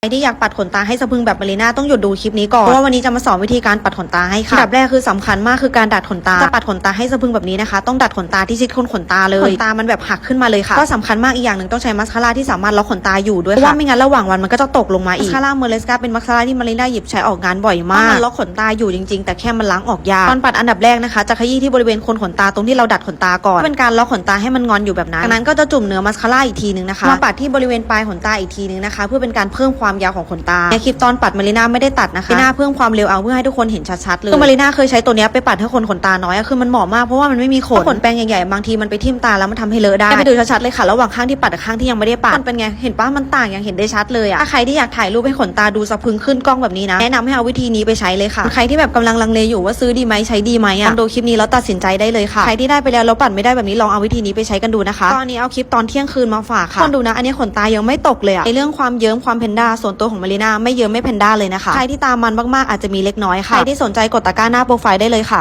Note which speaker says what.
Speaker 1: ใครที่อยากปัดขนตาให้สะพรึงแบบมารีน่าต้องหยุดดูคลิปนี้ก่อน เพราะว่าวันนี้จะมาสอนวิธีการปัดขนตาให้ค่ะอันดับแรกคือสำคัญมากคือการดัดขนตา จะปัดขนตาให้สะพรึงแบบนี้นะคะ ต้องดัดขนตาที่ชิดโคนขนตาเลย ขนตามันแบบหักขึ้นมาเลยค่ะ ก็สำคัญมากอีกอย่างหนึ่งต้องใช้มัสคาร่าที่สามารถล็อกขนตาอยู่ด้วยค่ะเพราะว่าไม่งั้นระหว่างวันมันก็จะตกลงมาอีก มัสคาร่าเมอร์เลสกาเป็นมัสคาร่าที่มารีน่าหยิบใช้ออกงานบ่อยมาก มันล็อกขนตาอยู่จริง ๆ แต่แค่มันล้างออกยาก ตอนปัดอันดับแรกนะคะจะขยี้ที่บริเวณโคนขนตาตรงที่เราดัดขนตาก่อน เป็นการล็อกขนตาให้มันงอนอยู่แบบนั้นจากนั้นก็จะจุ่มเนื้อมัสคาร่าอีกทีนึงนะคะมาปัดที่บริเวณปลายขนตาอีกทีนึงนะคะ เพื่อเป็นการเพิ่มความยาวของขนตาในคลิปตอนปัดมารีน่าไม่ได้ตัดนะคะมารีน่าเพิ่มความเร็วเอาเพื่อให้ทุกคนเห็นชัดๆเลยคือมารีน่าเคยใช้ตัวเนี้ยไปปัดให้คนขนตาน้อยอะคือมันเหมาะมากเพราะว่ามันไม่มีขนขนแปรงใหญ่ๆบางทีมันไปทิ่มตาแล้วมันทำให้เลอะได้ไปดูชัดๆเลยค่ะระหว่างข้างที่ปัดกับข้างที่ยังไม่ได้ปัดมันเป็นไงเห็นปะมันต่างอย่างเห็นได้ชัดเลยอะถ้าใครที่อยากถ่ายรูปให้ขนตาดูสะพรึงขึ้นกล้องแบบนี้นะแนะนำให้เอาวิธีนี้ไปใช้เลยค่ะใครที่แบบกำลังลังเลอยู่ว่าซื้อดีไหมใช้ดีไหมอะลองดูคลิปนี้แล้วตัดสินใจได้เลยค่ะใครที่ได้ไปแล้วแล้วปัดไม่ได้แบบนี้ลองเอาวิธีนี้ไปใช้กันดูนะคะตอนนี้เอาคลิปตอนเที่ยงคืนมาฝากค่ะคนดูนะอันนี้ขนตายังไม่ตกเลยอะในเรื่องความเยิ้มความเพนด้าส่วนตัวของมารีนาไม่เยิ้มไม่แพนด้าเลยนะคะ ใครที่ตามมันมากๆอาจจะมีเล็กน้อยค่ะ ใครที่สนใจกดตะกร้าหน้าโปรไฟล์ได้เลยค่ะ